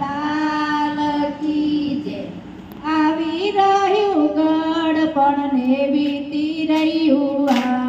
લાલ આવી રહ્યું ગળપણ ને વીતી રહ્યું